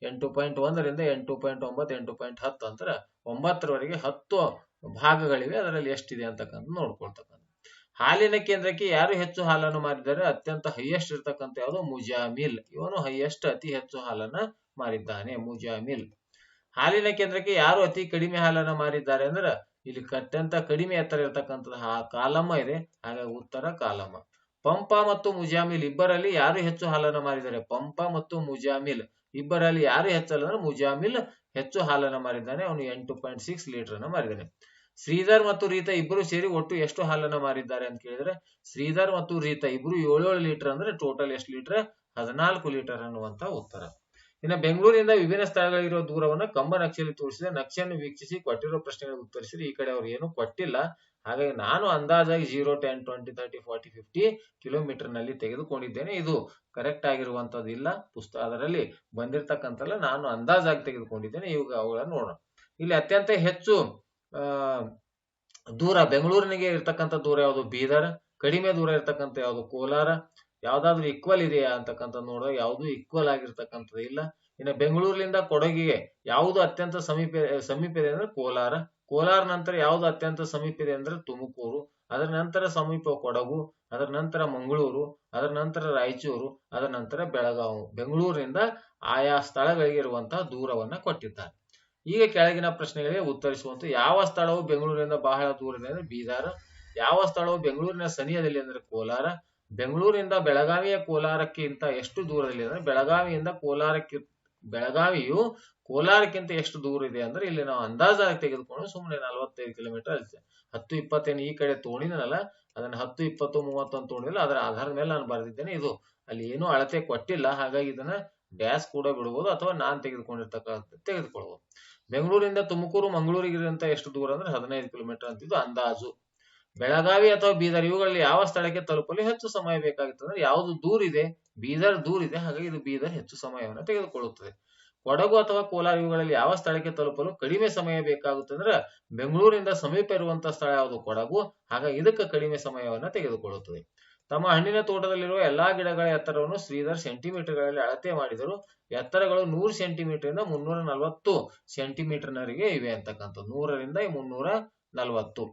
Speaker 1: ಎಂಟು ಪಾಯಿಂಟ್ ಒಂದರಿಂದ ಎಂಟು ಪಾಯಿಂಟ್ ಒಂಬತ್ತು ಎಂಟು ಪಾಯಿಂಟ್ ಹತ್ತು ಅಂತರ ಒಂಬತ್ತರವರೆಗೆ ಹತ್ತು ಭಾಗಗಳಿವೆ ಅದರಲ್ಲಿ ಎಷ್ಟಿದೆ ಅಂತಕ್ಕಂಥ ನೋಡ್ಕೊಳ್ತಕ್ಕಂಥ ಹಾಲಿನ ಕೇಂದ್ರಕ್ಕೆ ಯಾರು ಹೆಚ್ಚು ಹಾಲನ್ನು ಮಾರಿದ್ದಾರೆ ಅತ್ಯಂತ ಹೈಯೆಸ್ಟ್ ಇರ್ತಕ್ಕಂಥ ಯಾವುದು ಮುಜಾಮಿಲ್ ಇವನು ಹೈಯೆಸ್ಟ್ ಅತಿ ಹೆಚ್ಚು ಹಾಲನ್ನ ಮಾರಿದ್ದಾನೆ ಮುಜಾಮಿಲ್ ಹಾಲಿನ ಕೇಂದ್ರಕ್ಕೆ ಯಾರು ಅತಿ ಕಡಿಮೆ ಹಾಲನ್ನ ಮಾರಿದ್ದಾರೆ ಅಂದ್ರೆ ಇಲ್ಲಿ ಅತ್ಯಂತ ಕಡಿಮೆ ಎತ್ತರ ಇರತಕ್ಕಂತಹ ಕಾಲಮ್ಮ ಇದೆ ಹಾಗಾಗಿ ಉತ್ತರ ಕಾಲಮ್ಮ ಪಂಪ ಮತ್ತು ಮುಜಾಮಿಲ್ ಇಬ್ಬರಲ್ಲಿ ಯಾರು ಹೆಚ್ಚು ಹಾಲನ್ನ ಮಾರಿದ್ದಾರೆ ಪಂಪ ಮತ್ತು ಮುಜಾಮಿಲ್ ಇಬ್ಬರಲ್ಲಿ ಯಾರು ಹೆಚ್ಚಲ್ಲ ಅಂದ್ರೆ ಮುಜಾಮಿಲ್ ಹೆಚ್ಚು ಹಾಲನ್ನ ಮಾರಿದ್ದಾನೆ ಅವನು ಎಂಟು ಪಾಯಿಂಟ್ ಸಿಕ್ಸ್ ಲೀಟರ್ ಅನ್ನ ಮಾರಿದ್ದಾನೆ ಶ್ರೀಧರ್ ಮತ್ತು ರೀತಾ ಇಬ್ಬರು ಸೇರಿ ಒಟ್ಟು ಎಷ್ಟು ಹಾಲನ್ನ ಮಾರಿದ್ದಾರೆ ಅಂತ ಕೇಳಿದ್ರೆ ಶ್ರೀಧರ್ ಮತ್ತು ರೀತಾ ಇಬ್ರು ಏಳು ಲೀಟರ್ ಅಂದ್ರೆ ಟೋಟಲ್ ಎಷ್ಟು ಲೀಟರ್ ಹದಿನಾಲ್ಕು ಲೀಟರ್ ಅನ್ನುವಂತ ಉತ್ತರ ಇನ್ನು ಬೆಂಗಳೂರಿನಿಂದ ವಿಭಿನ್ನ ಸ್ಥಳಗಳಿರುವ ದೂರವನ್ನು ಕಂಬ ನಕ್ಷೆಯಲ್ಲಿ ತೋರಿಸಿದೆ ನಕ್ಷೆಯನ್ನು ವೀಕ್ಷಿಸಿ ಕೊಟ್ಟಿರೋ ಪ್ರಶ್ನೆಗಳಿಗೆ ಉತ್ತರಿಸಿದ್ರೆ ಈ ಕಡೆ ಅವ್ರು ಏನು ಕೊಟ್ಟಿಲ್ಲ ಹಾಗಾಗಿ ನಾನು ಅಂದಾಜಾಗಿ zero ten twenty thirty forty fifty kilometre ನಲ್ಲಿ ತೆಗೆದುಕೊಂಡಿದ್ದೇನೆ ಇದು ಕರೆಕ್ಟ್ ಆಗಿರುವಂತದ್ದು ಇಲ್ಲ ಪುಸ್ತಕ ಅದರಲ್ಲಿ ಬಂದಿರತಕ್ಕಂತಲ್ಲ ನಾನು ಅಂದಾಜಾಗಿ ತೆಗೆದುಕೊಂಡಿದ್ದೇನೆ ಇವಾಗ ಅವುಗಳನ್ನ ನೋಡೋಣ ಇಲ್ಲಿ ಅತ್ಯಂತ ಹೆಚ್ಚು ದೂರ ಬೆಂಗಳೂರಿನಿಗೆ ಇರ್ತಕ್ಕಂಥ ದೂರ ಯಾವುದು ಬೀದರ್ ಕಡಿಮೆ ದೂರ ಇರ್ತಕ್ಕಂಥ ಯಾವುದು ಕೋಲಾರ ಯಾವ್ದಾದ್ರು ಈಕ್ವಲ್ ಇದೆಯಾ ಅಂತಕ್ಕಂಥ ನೋಡಿದಾಗ ಯಾವುದು ಈಕ್ವಲ್ ಆಗಿರ್ತಕ್ಕಂಥದ್ದು ಇಲ್ಲ ಇನ್ನು ಬೆಂಗಳೂರಿನಿಂದ ಕೊಡಗಿಗೆ ಯಾವುದು ಅತ್ಯಂತ ಸಮೀಪ ಸಮೀಪ ಇದೆ ಅಂದ್ರೆ ಕೋಲಾರ ಕೋಲಾರ ನಂತರ ಯಾವುದು ಅತ್ಯಂತ ಸಮೀಪ ಇದೆ ಅಂದ್ರೆ ತುಮಕೂರು ಅದರ ನಂತರ ಸಮೀಪ ಕೊಡಗು ಅದರ ನಂತರ ಮಂಗಳೂರು ಅದರ ನಂತರ ರಾಯಚೂರು ಅದರ ನಂತರ ಬೆಳಗಾವಿ ಬೆಂಗಳೂರಿನಿಂದ ಆಯಾ ಸ್ಥಳಗಳಿಗೆ ಇರುವಂತಹ ದೂರವನ್ನ ಕೊಟ್ಟಿದ್ದಾರೆ ಈಗ ಕೆಳಗಿನ ಪ್ರಶ್ನೆಗಳಿಗೆ ಉತ್ತರಿಸುವಂತ ಯಾವ ಸ್ಥಳವು ಬೆಂಗಳೂರಿನಿಂದ ಬಹಳ ದೂರ ಅಂದ್ರೆ ಬೀದರ್ ಯಾವ ಸ್ಥಳವು ಬೆಂಗಳೂರಿನ ಸನಿಹದಲ್ಲಿ ಅಂದ್ರೆ ಕೋಲಾರ ಬೆಂಗಳೂರಿಂದ ಬೆಳಗಾವಿಯ ಕೋಲಾರಕ್ಕಿಂತ ಎಷ್ಟು ದೂರದಲ್ಲಿ ಅಂದ್ರೆ ಬೆಳಗಾವಿಯಿಂದ ಕೋಲಾರಕ್ಕೆ ಬೆಳಗಾವಿಯು ಕೋಲಾರಕ್ಕಿಂತ ಎಷ್ಟು ದೂರ ಇದೆ ಅಂದ್ರೆ ಇಲ್ಲಿ ನಾವು ಅಂದಾಜಾಗಿ ತೆಗೆದುಕೊಂಡು ಸುಮ್ಮನೆ ನಲವತ್ತೈದು ಕಿಲೋಮೀಟರ್ ಅಲ್ಲಿದೆ ಹತ್ತು ಇಪ್ಪತ್ತೇನು ಈ ಕಡೆ ತೋಣಿದನಲ್ಲ ಅದನ್ನ ಹತ್ತು ಇಪ್ಪತ್ತು ಮೂವತ್ತು ಅಂತ ತೋಣಿಲ್ಲ ಅದರ ಆಧಾರದ ಮೇಲೆ ನಾನು ಬರೆದಿದ್ದೇನೆ ಇದು ಅಲ್ಲಿ ಏನೂ ಅಳತೆ ಕೊಟ್ಟಿಲ್ಲ ಹಾಗಾಗಿ ಇದನ್ನ ಡ್ಯಾಸ್ ಕೂಡ ಬಿಡಬಹುದು ಅಥವಾ ನಾನು ತೆಗೆದುಕೊಂಡಿರ್ತಕ್ಕಂಥ ತೆಗೆದುಕೊಳ್ಬಹುದು ಬೆಂಗಳೂರಿಂದ ತುಮಕೂರು ಅಂತ ಎಷ್ಟು ದೂರ ಅಂದ್ರೆ ಹದಿನೈದು ಕಿಲೋಮೀಟರ್ ಅಂತಿದ್ದು ಅಂದಾಜು ಬೆಳಗಾವಿ ಅಥವಾ ಬೀದರ್ ಇವುಗಳಲ್ಲಿ ಯಾವ ಸ್ಥಳಕ್ಕೆ ತಲುಪಲು ಹೆಚ್ಚು ಸಮಯ ಬೇಕಾಗುತ್ತದೆ ಯಾವುದು ಇದೆ ಬೀದರ್ ಇದೆ ಹಾಗಾಗಿ ಇದು ಬೀದರ್ ಹೆಚ್ಚು ಸಮಯವನ್ನು ತೆಗೆದುಕೊಳ್ಳುತ್ತದೆ ಕೊಡಗು ಅಥವಾ ಕೋಲಾರ ಇವುಗಳಲ್ಲಿ ಯಾವ ಸ್ಥಳಕ್ಕೆ ತಲುಪಲು ಕಡಿಮೆ ಸಮಯ ಬೇಕಾಗುತ್ತೆ ಅಂದ್ರೆ ಬೆಂಗಳೂರಿನಿಂದ ಸಮೀಪ ಇರುವಂತಹ ಸ್ಥಳ ಯಾವುದು ಕೊಡಗು ಹಾಗಾಗಿ ಇದಕ್ಕೆ ಕಡಿಮೆ ಸಮಯವನ್ನು ತೆಗೆದುಕೊಳ್ಳುತ್ತದೆ ತಮ್ಮ ಹಣ್ಣಿನ ತೋಟದಲ್ಲಿರುವ ಎಲ್ಲಾ ಗಿಡಗಳ ಎತ್ತರವನ್ನು ಶ್ರೀಧರ್ ಸೆಂಟಿಮೀಟರ್ಗಳಲ್ಲಿ ಅಳತೆ ಮಾಡಿದರು ಎತ್ತರಗಳು ನೂರು ಸೆಂಟಿಮೀಟರ್ ಇಂದ ಮುನ್ನೂರ ನಲವತ್ತು ಸೆಂಟಿಮೀಟರ್ನವರೆಗೆ ಇವೆ ಅಂತಕ್ಕಂಥದ್ದು ನೂರರಿಂದ ಮುನ್ನೂರ ನಲವತ್ತು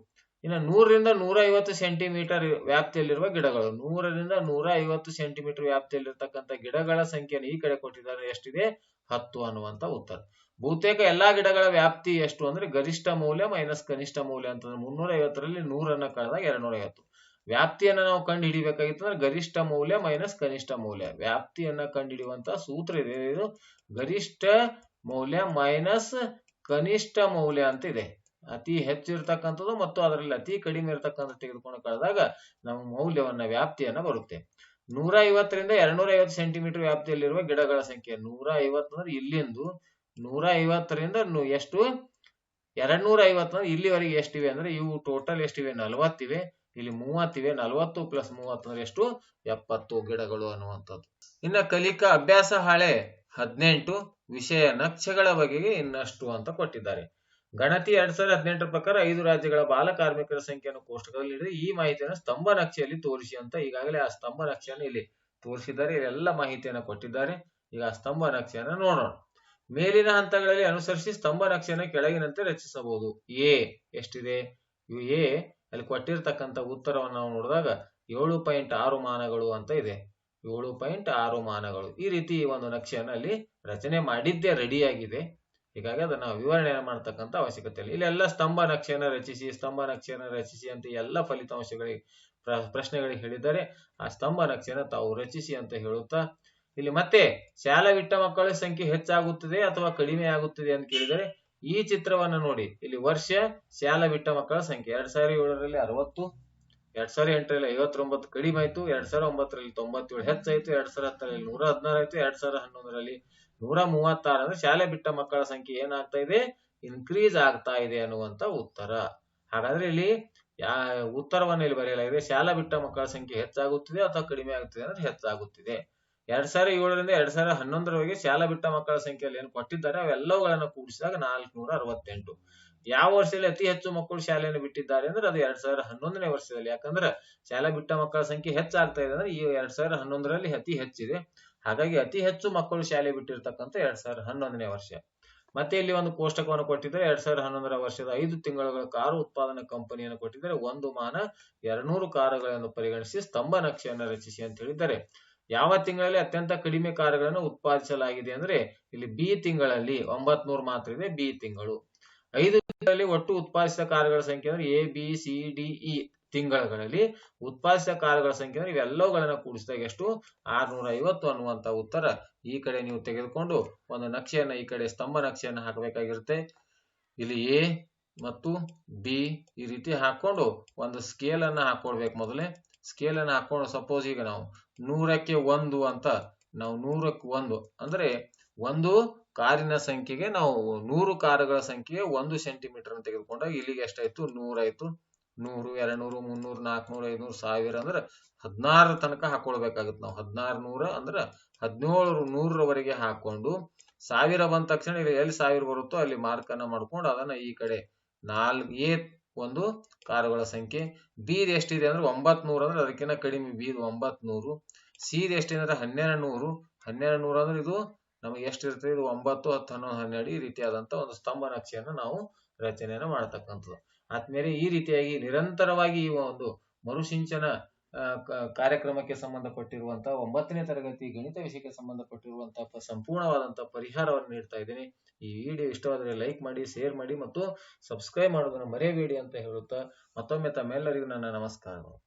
Speaker 1: ಇನ್ನು ನೂರರಿಂದ ನೂರ ಐವತ್ತು ಸೆಂಟಿಮೀಟರ್ ವ್ಯಾಪ್ತಿಯಲ್ಲಿರುವ ಗಿಡಗಳು ನೂರರಿಂದ ನೂರ ಐವತ್ತು ಸೆಂಟಿಮೀಟರ್ ವ್ಯಾಪ್ತಿಯಲ್ಲಿರ್ತಕ್ಕಂಥ ಗಿಡಗಳ ಸಂಖ್ಯೆಯನ್ನು ಈ ಕಡೆ ಕೊಟ್ಟಿದ್ದಾರೆ ಎಷ್ಟಿದೆ ಹತ್ತು ಅನ್ನುವಂಥ ಉತ್ತರ ಬಹುತೇಕ ಎಲ್ಲಾ ಗಿಡಗಳ ವ್ಯಾಪ್ತಿ ಎಷ್ಟು ಅಂದ್ರೆ ಗರಿಷ್ಠ ಮೌಲ್ಯ ಮೈನಸ್ ಕನಿಷ್ಠ ಮೌಲ್ಯ ಅಂತಂದ್ರೆ ಮುನ್ನೂರ ಐವತ್ತರಲ್ಲಿ ನೂರನ್ನ ಕಳೆದಾಗ ಎರಡ್ನೂರ ಐವತ್ತು ವ್ಯಾಪ್ತಿಯನ್ನು ನಾವು ಕಂಡು ಹಿಡಿಬೇಕಾಗಿತ್ತು ಅಂದ್ರೆ ಗರಿಷ್ಠ ಮೌಲ್ಯ ಮೈನಸ್ ಕನಿಷ್ಠ ಮೌಲ್ಯ ವ್ಯಾಪ್ತಿಯನ್ನ ಕಂಡು ಹಿಡಿಯುವಂತಹ ಸೂತ್ರ ಇದೆ ಇದು ಗರಿಷ್ಠ ಮೌಲ್ಯ ಮೈನಸ್ ಕನಿಷ್ಠ ಮೌಲ್ಯ ಅಂತ ಇದೆ ಅತಿ ಹೆಚ್ಚಿರ್ತಕ್ಕಂಥದ್ದು ಮತ್ತು ಅದರಲ್ಲಿ ಅತಿ ಕಡಿಮೆ ಇರತಕ್ಕಂಥ ತೆಗೆದುಕೊಂಡು ಕಳೆದಾಗ ನಮ್ಮ ಮೌಲ್ಯವನ್ನ ವ್ಯಾಪ್ತಿಯನ್ನ ಬರುತ್ತೆ ನೂರ ಐವತ್ತರಿಂದ ಎರಡ್ನೂರ ಐವತ್ತು ಸೆಂಟಿಮೀಟರ್ ವ್ಯಾಪ್ತಿಯಲ್ಲಿರುವ ಗಿಡಗಳ ಸಂಖ್ಯೆ ನೂರ ಐವತ್ತು ಇಲ್ಲಿಂದು ನೂರ ಐವತ್ತರಿಂದ ಎಷ್ಟು ಎರಡ್ನೂರ ಐವತ್ತು ಐವತ್ತಂದ್ರೆ ಇಲ್ಲಿವರೆಗೆ ಎಷ್ಟಿವೆ ಅಂದ್ರೆ ಇವು ಟೋಟಲ್ ಎಷ್ಟಿವೆ ನಲವತ್ತಿವೆ ಇಲ್ಲಿ ಮೂವತ್ತಿವೆ ನಲವತ್ತು ಪ್ಲಸ್ ಮೂವತ್ತು ಅಂದ್ರೆ ಎಷ್ಟು ಎಪ್ಪತ್ತು ಗಿಡಗಳು ಅನ್ನುವಂಥದ್ದು ಇನ್ನ ಕಲಿಕಾ ಅಭ್ಯಾಸ ಹಾಳೆ ಹದಿನೆಂಟು ವಿಷಯ ನಕ್ಷೆಗಳ ಬಗೆಗೆ ಇನ್ನಷ್ಟು ಅಂತ ಕೊಟ್ಟಿದ್ದಾರೆ ಗಣತಿ ಎರಡ್ ಸಾವಿರದ ಹದಿನೆಂಟರ ಪ್ರಕಾರ ಐದು ರಾಜ್ಯಗಳ ಬಾಲ ಕಾರ್ಮಿಕರ ಸಂಖ್ಯೆಯನ್ನು ಕೋಷ್ಟಕದಲ್ಲಿ ಈ ಮಾಹಿತಿಯನ್ನು ಸ್ತಂಭ ನಕ್ಷೆಯಲ್ಲಿ ತೋರಿಸಿ ಅಂತ ಈಗಾಗಲೇ ಆ ಸ್ತಂಭ ನಕ್ಷೆಯನ್ನು ಇಲ್ಲಿ ತೋರಿಸಿದ್ದಾರೆ ಎಲ್ಲ ಮಾಹಿತಿಯನ್ನು ಕೊಟ್ಟಿದ್ದಾರೆ ಈಗ ಆ ಸ್ತಂಭ ನಕ್ಷೆಯನ್ನು ನೋಡೋಣ ಮೇಲಿನ ಹಂತಗಳಲ್ಲಿ ಅನುಸರಿಸಿ ಸ್ತಂಭ ನಕ್ಷೆಯನ್ನು ಕೆಳಗಿನಂತೆ ರಚಿಸಬಹುದು ಎ ಎಷ್ಟಿದೆ ಯು ಎ ಅಲ್ಲಿ ಕೊಟ್ಟಿರ್ತಕ್ಕಂಥ ಉತ್ತರವನ್ನು ನಾವು ನೋಡಿದಾಗ ಏಳು ಪಾಯಿಂಟ್ ಆರು ಮಾನಗಳು ಅಂತ ಇದೆ ಏಳು ಪಾಯಿಂಟ್ ಆರು ಮಾನಗಳು ಈ ರೀತಿ ಒಂದು ನಕ್ಷೆಯನ್ನು ಅಲ್ಲಿ ರಚನೆ ಮಾಡಿದ್ದೇ ರೆಡಿಯಾಗಿದೆ ಹೀಗಾಗಿ ಅದನ್ನ ವಿವರಣೆ ಮಾಡ್ತಕ್ಕಂಥ ಅವಶ್ಯಕತೆ ಇಲ್ಲ ಇಲ್ಲೆಲ್ಲ ಸ್ತಂಭ ನಕ್ಷೆಯನ್ನು ರಚಿಸಿ ಸ್ತಂಭ ನಕ್ಷೆಯನ್ನು ರಚಿಸಿ ಅಂತ ಎಲ್ಲ ಫಲಿತಾಂಶಗಳಿಗೆ ಪ್ರಶ್ನೆಗಳಿಗೆ ಹೇಳಿದ್ದಾರೆ ಆ ಸ್ತಂಭ ನಕ್ಷೆಯನ್ನು ತಾವು ರಚಿಸಿ ಅಂತ ಹೇಳುತ್ತಾ ಇಲ್ಲಿ ಮತ್ತೆ ಶಾಲಾ ಬಿಟ್ಟ ಮಕ್ಕಳ ಸಂಖ್ಯೆ ಹೆಚ್ಚಾಗುತ್ತದೆ ಅಥವಾ ಕಡಿಮೆ ಆಗುತ್ತದೆ ಅಂತ ಕೇಳಿದರೆ ಈ ಚಿತ್ರವನ್ನ ನೋಡಿ ಇಲ್ಲಿ ವರ್ಷ ಶಾಲಾ ಬಿಟ್ಟ ಮಕ್ಕಳ ಸಂಖ್ಯೆ ಎರಡ್ ಸಾವಿರದ ಏಳರಲ್ಲಿ ಅರವತ್ತು ಎರಡ್ ಸಾವಿರದ ಎಂಟರಲ್ಲಿ ಐವತ್ತೊಂಬತ್ತು ಕಡಿಮೆ ಆಯ್ತು ಎರಡ್ ಸಾವಿರದ ಒಂಬತ್ತರಲ್ಲಿ ತೊಂಬತ್ತೇಳು ಹೆಚ್ಚಾಯ್ತು ಎರಡ್ ಸಾವಿರದ ಹತ್ತರಲ್ಲಿ ನೂರ ಹದಿನಾರು ಆಯ್ತು ಎರಡ್ ಸಾವಿರದ ಹನ್ನೊಂದರಲ್ಲಿ ನೂರ ಮೂವತ್ತಾರು ಅಂದ್ರೆ ಶಾಲೆ ಬಿಟ್ಟ ಮಕ್ಕಳ ಸಂಖ್ಯೆ ಏನಾಗ್ತಾ ಇದೆ ಇನ್ಕ್ರೀಸ್ ಆಗ್ತಾ ಇದೆ ಅನ್ನುವಂತ ಉತ್ತರ ಹಾಗಾದ್ರೆ ಇಲ್ಲಿ ಯಾ ಉತ್ತರವನ್ನು ಇಲ್ಲಿ ಬರೆಯಲಾಗಿದೆ ಶಾಲಾ ಬಿಟ್ಟ ಮಕ್ಕಳ ಸಂಖ್ಯೆ ಹೆಚ್ಚಾಗುತ್ತಿದೆ ಅಥವಾ ಕಡಿಮೆ ಆಗುತ್ತಿದೆ ಅಂದ್ರೆ ಹೆಚ್ಚಾಗುತ್ತಿದೆ ಎರಡ್ ಸಾವಿರ ಏಳರಿಂದ ಎರಡ್ ಸಾವಿರದ ಹನ್ನೊಂದರವರೆಗೆ ಶಾಲಾ ಬಿಟ್ಟ ಮಕ್ಕಳ ಸಂಖ್ಯೆಯಲ್ಲಿ ಏನು ಕೊಟ್ಟಿದ್ದಾರೆ ಅವೆಲ್ಲವುಗಳನ್ನು ಕೂಡಿಸಿದಾಗ ನಾಲ್ಕನೂರ ಅರವತ್ತೆಂಟು ಯಾವ ವರ್ಷದಲ್ಲಿ ಅತಿ ಹೆಚ್ಚು ಮಕ್ಕಳು ಶಾಲೆಯನ್ನು ಬಿಟ್ಟಿದ್ದಾರೆ ಅಂದ್ರೆ ಅದು ಎರಡ್ ಸಾವಿರದ ಹನ್ನೊಂದನೇ ವರ್ಷದಲ್ಲಿ ಯಾಕಂದ್ರೆ ಶಾಲಾ ಬಿಟ್ಟ ಮಕ್ಕಳ ಸಂಖ್ಯೆ ಹೆಚ್ಚಾಗ್ತಾ ಇದೆ ಅಂದ್ರೆ ಈ ಎರಡ್ ಸಾವಿರದ ಹನ್ನೊಂದರಲ್ಲಿ ಅತಿ ಹೆಚ್ಚಿದೆ ಹಾಗಾಗಿ ಅತಿ ಹೆಚ್ಚು ಮಕ್ಕಳು ಶಾಲೆ ಬಿಟ್ಟಿರ್ತಕ್ಕಂಥ ಎರಡ್ ಸಾವಿರದ ಹನ್ನೊಂದನೇ ವರ್ಷ ಮತ್ತೆ ಇಲ್ಲಿ ಒಂದು ಕೋಷ್ಟಕವನ್ನು ಕೊಟ್ಟಿದ್ದಾರೆ ಎರಡ್ ಸಾವಿರದ ಹನ್ನೊಂದರ ವರ್ಷದ ಐದು ತಿಂಗಳ ಕಾರು ಉತ್ಪಾದನಾ ಕಂಪನಿಯನ್ನು ಕೊಟ್ಟಿದ್ದಾರೆ ಒಂದು ಮಾನ ಎರಡ್ನೂರು ಕಾರುಗಳನ್ನು ಪರಿಗಣಿಸಿ ಸ್ತಂಭ ನಕ್ಷೆಯನ್ನು ರಚಿಸಿ ಅಂತ ಹೇಳಿದ್ದಾರೆ ಯಾವ ತಿಂಗಳಲ್ಲಿ ಅತ್ಯಂತ ಕಡಿಮೆ ಕಾರುಗಳನ್ನು ಉತ್ಪಾದಿಸಲಾಗಿದೆ ಅಂದ್ರೆ ಇಲ್ಲಿ ಬಿ ತಿಂಗಳಲ್ಲಿ ಒಂಬತ್ ಮಾತ್ರ ಇದೆ ಬಿ ತಿಂಗಳು ಐದು ತಿಂಗಳಲ್ಲಿ ಒಟ್ಟು ಉತ್ಪಾದಿಸಿದ ಕಾರುಗಳ ಸಂಖ್ಯೆ ಅಂದ್ರೆ ಎ ಬಿ ಸಿ ಡಿ ತಿಂಗಳುಗಳಲ್ಲಿ ಉತ್ಪಾದಿಸಿದ ಕಾರುಗಳ ಸಂಖ್ಯೆ ಅಂದ್ರೆ ಇವೆಲ್ಲವುಗಳನ್ನ ಕೂಡಿಸಿದಾಗ ಎಷ್ಟು ಆರ್ನೂರ ಐವತ್ತು ಅನ್ನುವಂತ ಉತ್ತರ ಈ ಕಡೆ ನೀವು ತೆಗೆದುಕೊಂಡು ಒಂದು ನಕ್ಷೆಯನ್ನ ಈ ಕಡೆ ಸ್ತಂಭ ನಕ್ಷೆಯನ್ನು ಹಾಕಬೇಕಾಗಿರುತ್ತೆ ಇಲ್ಲಿ ಎ ಮತ್ತು ಬಿ ಈ ರೀತಿ ಹಾಕೊಂಡು ಒಂದು ಸ್ಕೇಲ್ ಅನ್ನ ಹಾಕೊಳ್ಬೇಕು ಮೊದಲೇ ಸ್ಕೇಲ್ ಅನ್ನ ಹಾಕೊಂಡು ಸಪೋಸ್ ಈಗ ನಾವು ನೂರಕ್ಕೆ ಒಂದು ಅಂತ ನಾವು ನೂರಕ್ಕೆ ಒಂದು ಅಂದ್ರೆ ಒಂದು ಕಾರಿನ ಸಂಖ್ಯೆಗೆ ನಾವು ನೂರು ಕಾರುಗಳ ಸಂಖ್ಯೆಗೆ ಒಂದು ಸೆಂಟಿಮೀಟರ್ ತೆಗೆದುಕೊಂಡಾಗ ಇಲ್ಲಿಗೆ ಎಷ್ಟಾಯ್ತು ನೂರಾಯ್ತು ನೂರು ಎರಡು ನೂರು ಮುನ್ನೂರು ನಾಲ್ಕುನೂರು ಐದುನೂರು ಸಾವಿರ ಅಂದ್ರೆ ಹದಿನಾರರ ತನಕ ಹಾಕೊಳ್ಬೇಕಾಗತ್ತೆ ನಾವು ಹದಿನಾರು ನೂರ ಅಂದ್ರ ಹದಿನೇಳು ನೂರರವರೆಗೆ ಹಾಕೊಂಡು ಸಾವಿರ ಬಂದ ತಕ್ಷಣ ಇಲ್ಲಿ ಎಲ್ಲಿ ಸಾವಿರ ಬರುತ್ತೋ ಅಲ್ಲಿ ಮಾರ್ಕನ್ನು ಮಾಡ್ಕೊಂಡು ಅದನ್ನ ಈ ಕಡೆ ನಾಲ್ಕು ಎ ಒಂದು ಕಾರುಗಳ ಸಂಖ್ಯೆ ಬೀದ್ ಎಷ್ಟಿದೆ ಅಂದ್ರೆ ಒಂಬತ್ ನೂರು ಅಂದ್ರೆ ಅದಕ್ಕಿಂತ ಕಡಿಮೆ ಬೀದ್ ಒಂಬತ್ನೂರು ನೂರು ಸೀದ್ ಎಷ್ಟಿದೆ ಅಂದ್ರೆ ಹನ್ನೆರಡು ನೂರು ಹನ್ನೆರಡು ನೂರು ಅಂದ್ರೆ ಇದು ನಮಗೆ ಎಷ್ಟಿರ್ತದೆ ಇದು ಒಂಬತ್ತು ಹತ್ತು ಹನ್ನೊಂದು ಹನ್ನೆರಡು ಈ ರೀತಿಯಾದಂಥ ಒಂದು ಸ್ತಂಭ ನಕ್ಷೆಯನ್ನು ನಾವು ರಚನೆಯನ್ನು ಮಾಡ್ತಕ್ಕಂಥದ್ದು ಆದ್ಮೇಲೆ ಈ ರೀತಿಯಾಗಿ ನಿರಂತರವಾಗಿ ಈ ಒಂದು ಮರುಸಿಂಚನ ಕಾರ್ಯಕ್ರಮಕ್ಕೆ ಸಂಬಂಧಪಟ್ಟಿರುವಂತಹ ಒಂಬತ್ತನೇ ತರಗತಿ ಗಣಿತ ವಿಷಯಕ್ಕೆ ಸಂಬಂಧಪಟ್ಟಿರುವಂತಹ ಸಂಪೂರ್ಣವಾದಂತಹ ಪರಿಹಾರವನ್ನು ನೀಡ್ತಾ ಇದ್ದೀನಿ ಈ ವಿಡಿಯೋ ಇಷ್ಟವಾದರೆ ಲೈಕ್ ಮಾಡಿ ಶೇರ್ ಮಾಡಿ ಮತ್ತು ಸಬ್ಸ್ಕ್ರೈಬ್ ಮಾಡೋದನ್ನು ಮರೆಯಬೇಡಿ ಅಂತ ಹೇಳುತ್ತಾ ಮತ್ತೊಮ್ಮೆ ತಮ್ಮೆಲ್ಲರಿಗೂ ನನ್ನ ನಮಸ್ಕಾರಗಳು